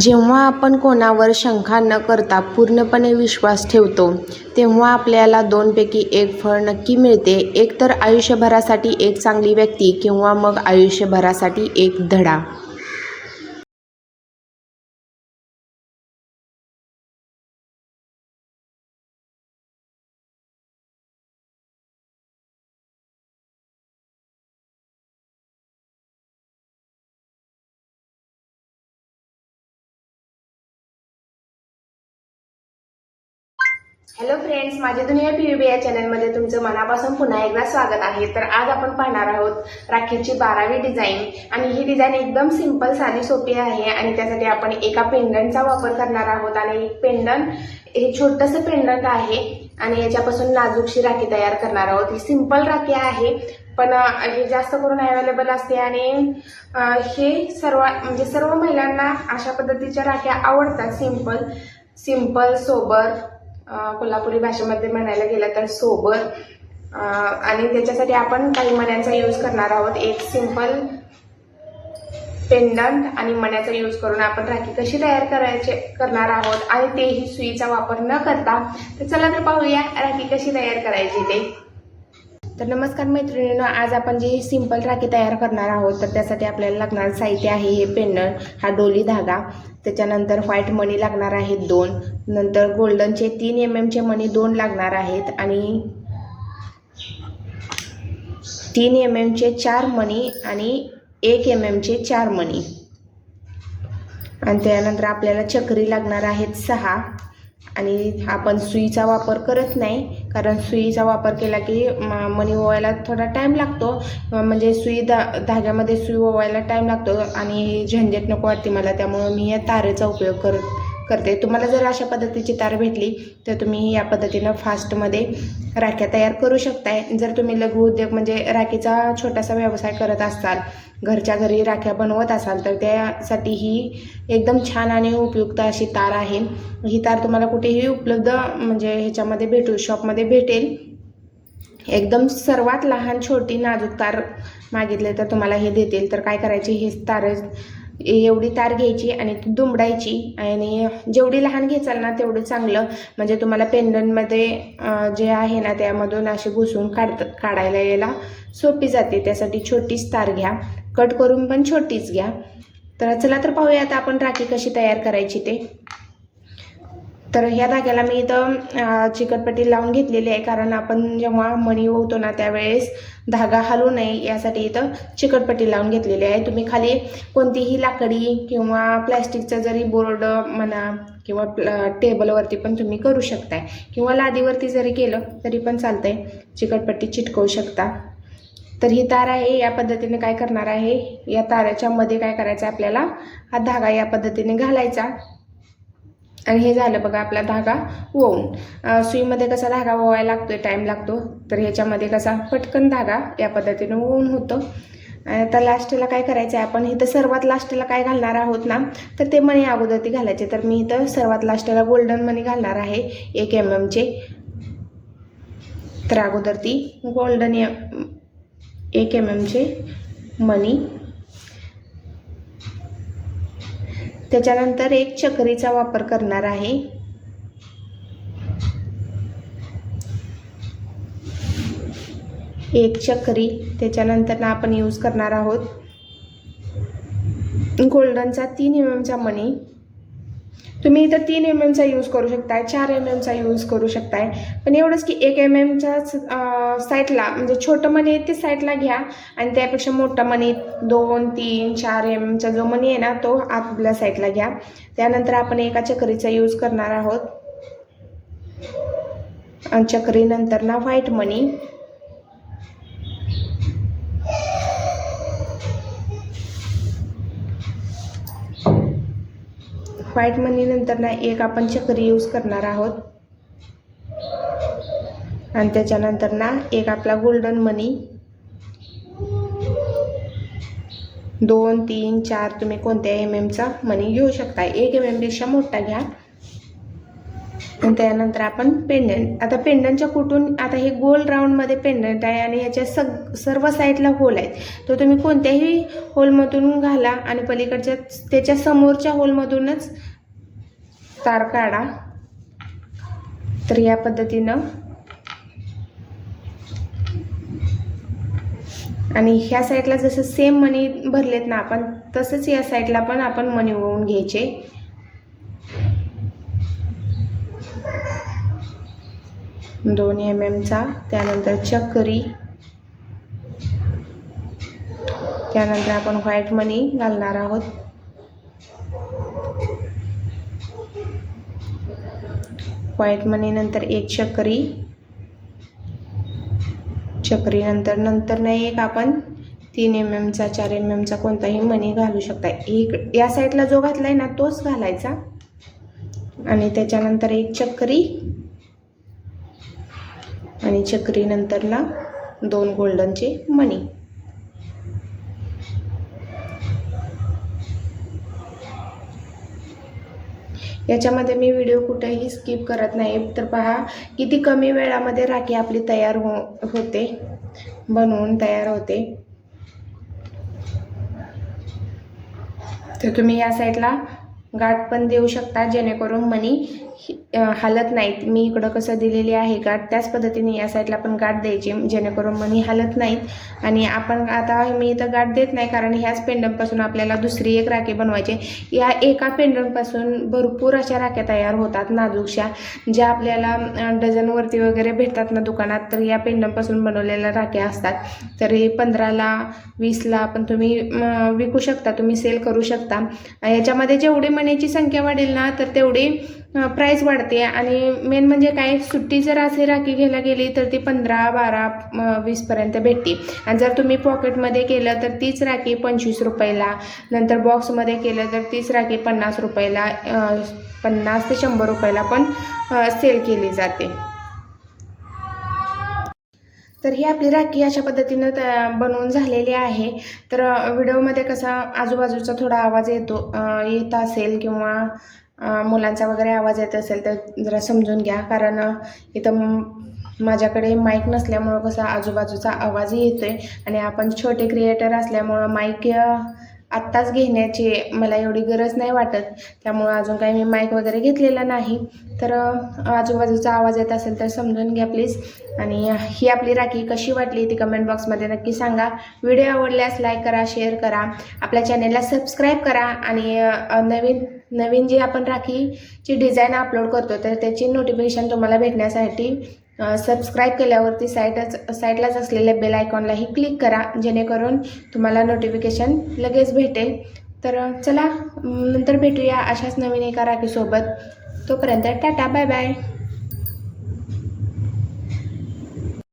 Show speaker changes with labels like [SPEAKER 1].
[SPEAKER 1] जेव्हा आपण कोणावर शंका न करता पूर्णपणे विश्वास ठेवतो तेव्हा आपल्याला दोनपैकी एक फळ नक्की मिळते. एक तर आयुष्यभरासाठी एक चांगली व्यक्ती किंवा मग आयुष्यभरासाठी एक धडा.
[SPEAKER 2] हॅलो फ्रेंड्स माझे दुनिया पी बी या चॅनलमध्ये तुमचं मनापासून पुन्हा एकदा स्वागत आहे. तर आज आपण पाहणार आहोत राखीची बारावी डिझाईन आणि ही डिझाईन एकदम सिंपल साधी सोपी आहे. आणि त्यासाठी आपण एका पेंडंटचा वापर करणार आहोत. आणि पेंडंट हे छोटंसं पेंडंट आहे. आणि याच्यापासून नाजूकशी राखी तयार करणार आहोत. ही सिंपल राखी आहे. पण हे जास्त करून अवेलेबल असते. आणि हे सर्व म्हणजे सर्व महिलांना अशा पद्धतीच्या राख्या आवडतात. सिंपल सिंपल सोबर कोल्हापुरी भाषेमध्ये म्हणायला गेलं तर सोबर आणि त्याच्यासाठी आपण काही मण्यांचा यूज करणार आहोत. एक सिंपल पेंडंट आणि मण्याचा यूज करून आपण राखी कशी तयार करायचे करणार आहोत. आणि तेही सुईचा वापर न करता तर चला तर पाहूया राखी कशी तयार करायची ते. तर नमस्कार मैत्रिणींनो आज आपण जी सिंपल राखी तयार करणार आहोत तर त्यासाठी आपल्याला लागणारं साहित्य आहे हे पेंडण हा डोली धागा. त्याच्यानंतर व्हाईट मणी लागणार आहेत दोन नंतर गोल्डनचे तीन एम एमचे मणी दोन लागणार आहेत आणि तीन एम एमचे चार मणी आणि एक एम एमचे चार मणी आणि त्यानंतर आपल्याला चक्री लागणार आहेत सहा. आणि आपण सुईचा वापर करत नाही. कारण सुईचा वापर केला की म- मणी ओवायला थोडा टाईम लागतो. म्हणजे सुई धा धाग्यामध्ये सुई ओवायला टाईम लागतो. आणि झंझट नको वाटते मला त्यामुळं मी या तारेचा उपयोग करत करते. तुम्हाला जर अशा पद्धतीची तार भेटली तर तुम्ही या पद्धतीनं फास्टमध्ये राख्या तयार करू शकताय. जर तुम्ही लघु उद्योग म्हणजे राखीचा छोटासा व्यवसाय करत असाल घरच्या घरी राख्या बनवत असाल तर त्यासाठी ही एकदम छान आणि उपयुक्त अशी तार आहे. ही तार तुम्हाला कुठेही उपलब्ध म्हणजे ह्याच्यामध्ये भेटू शॉपमध्ये भेटेल. एकदम सर्वात लहान छोटी नाजूक तार मागितले तर तुम्हाला हे देतील. तर काय करायची? हे तार एवढी तार घ्यायची आणि ती दुमडायची. आणि जेवढी लहान घेचाल ना तेवढं चांगलं. म्हणजे तुम्हाला पेंडंटमध्ये जे आहे ना त्यामधून असे घुसून काढत काढायला यायला सोपी जाते. त्यासाठी छोटीच तार घ्या. कट करून पण छोटीच घ्या. तर चला तर पाहूया आता आपण राखी कशी तयार करायची ते. तर ह्या धाग्याला मी इथं चिकटपट्टी लावून घेतलेली आहे. कारण आपण जेव्हा मणी ओवतो ना त्यावेळेस धागा हलू नये यासाठी इथं चिकटपट्टी लावून घेतलेली आहे. तुम्ही खाली कोणतीही लाकडी किंवा प्लॅस्टिकचा जरी बोर्ड म्हणा किंवा प्ल- टेबलवरती पण तुम्ही करू शकताय. किंवा लादीवरती जरी केलं तरी पण चालतंय. चिकटपट्टी चिटकवू शकता. तर ही तार आहे या पद्धतीने काय करणार आहे? या ताराच्या मध्ये काय करायचं आहे आपल्याला? हा धागा या पद्धतीने घालायचा. आणि हे झालं बघा आपला धागा ओवून सुईमध्ये कसा धागा ओवायला लागतो टाईम लागतो. तर ह्याच्यामध्ये कसा पटकन धागा या पद्धतीने ओवून होतं. तर लास्टला काय करायचं आहे आपण इथं सर्वात लास्टला काय घालणार आहोत ना तर ते मणी अगोदर ती घालायचे. तर मी इथं सर्वात लास्टला गोल्डन मणी घालणार आहे एक एम एमचे तर अगोदर ती गोल्डन एक एम एमचे मणी त्याच्यानंतर एक चकरीचा वापर करणार आहे. एक चकरी त्याच्यानंतर ना आपण यूज करणार आहोत. गोल्डनचा तीन एम एमचा मणी तुम्ही इथं तीन एम एमचा यूज करू शकताय चार एम एमचा यूज करू शकताय. पण एवढंच की एक एम एमचाच साईडला म्हणजे छोटं मनी आहे ते साईडला घ्या आणि त्यापेक्षा मोठा मनी दोन तीन चार एमचा जो मणी आहे ना तो आपल्या साईडला घ्या. त्यानंतर आपण एका चक्रीचा यूज करणार आहोत. आणि चक्रीनंतर ना व्हाईट मणी. व्हाईट मनी नंतर ना एक आपण चक्री यूज करणार आहोत. आणि त्याच्यानंतर ना एक आपला गोल्डन मनी दोन तीन चार तुम्ही कोणत्या एम एमचा मनी घेऊ शकता. एक एम एमपेक्षा मोठा घ्या. आणि त्यानंतर आपण पेंडंट आता पेंडंटच्या कुठून आता हे गोल राऊंडमध्ये पेंडंट आहे आणि ह्याच्या सग सर्व साईडला होल आहेत. तर तुम्ही कोणत्याही होलमधून घाला आणि पलीकडच्या त्याच्या समोरच्या होलमधूनच तार काढा. तर या पद्धतीनं आणि ह्या साईडला जसं सेम मनी भरलेत ना आपण तसंच या साईडला पण आपण मनी ओवून घ्यायचे. दोन एम एमचा त्यानंतर चक्करी. त्यानंतर आपण व्हाईट मनी घालणार आहोत. व्हाईट मनी नंतर एक चक्करी. चक्री नंतर नंतर नाही एक आपण तीन एम एमचा चार एम एमचा कोणताही मणी घालू शकता. एक या साईडला जो घातलाय ना तोच घालायचा. आणि त्याच्यानंतर एक चक्री. आणि चक्रीनंतरला दोन गोल्डनचे मणी. याच्यामध्ये मी व्हिडिओ कुठेही स्किप करत नाही. तर पहा किती कमी वेळामध्ये राखी आपली तयार हो होते. बनवून तयार होते. तर तुम्ही या साईडला गाठ पण देऊ शकता जेणेकरून मनी हालत नाहीत. मी इकडं कसं दिलेली आहे गाठ त्याच पद्धतीने या साईडला पण गाठ द्यायची जेणेकरून मनी हालत नाहीत. आणि आपण आता मी इथं गाठ देत नाही कारण ह्याच पेंडमपासून आपल्याला दुसरी एक राखी बनवायची या एका पेंडमपासून भरपूर अशा राख्या तयार होतात नाजूकशा ज्या आपल्याला डझनवरती वगैरे भेटतात ना दुकानात तर या पेंडमपासून बनवलेल्या राख्या असतात. तरी पंधराला वीसला पण तुम्ही विकू शकता तुम्ही सेल करू शकता. याच्यामध्ये जेवढी मण्याची संख्या वाढेल ना तर तेवढी प्राईस वाढते. आणि मेन म्हणजे काय सुट्टी जर असे राखी घ्यायला गेली तर ती पंधरा बारा वीसपर्यंत भेटते. आणि जर तुम्ही पॉकेटमध्ये केलं तर तीच राखी पंचवीस रुपयाला नंतर बॉक्समध्ये केलं तर तीच राखी पन्नास रुपयाला पन्नास ते शंभर रुपयाला पण सेल केली जाते. तर ही आपली राखी अशा पद्धतीनं तया बनवून झालेली आहे. तर व्हिडिओमध्ये कसा आजूबाजूचा थोडा आवाज येतो येत असेल किंवा मुलांचा वगैरे आवाज येत असेल तर जरा समजून घ्या. कारण इथं माझ्याकडे माईक नसल्यामुळं कसा आजूबाजूचा आवाजही येतोय आणि आपण छोटे क्रिएटर असल्यामुळं माईक आत्ताच घेण्याची मला एवढी गरज नाही वाटत. त्यामुळं अजून काही मी माईक वगैरे घेतलेला नाही. तर आजूबाजूचा आवाज येत असेल तर समजून घ्या प्लीज आणि ही आपली राखी कशी वाटली ती कमेंट बॉक्समध्ये नक्की सांगा. व्हिडिओ आवडल्यास लाईक करा शेअर करा. आपल्या चॅनेलला सबस्क्राईब करा. आणि नवीन नवीन जी आपण राखीची डिझाईन अपलोड करतो तर त्याची नोटिफिकेशन तुम्हाला भेटण्यासाठी सबस्क्राईब केल्यावरती साईटच साईडलाच असलेल्या बेल आयकॉनलाही क्लिक करा जेणेकरून तुम्हाला नोटिफिकेशन लगेच भेटेल. तर चला नंतर भेटूया अशाच नवीन एका राखीसोबत. तोपर्यंत टाटा बाय बाय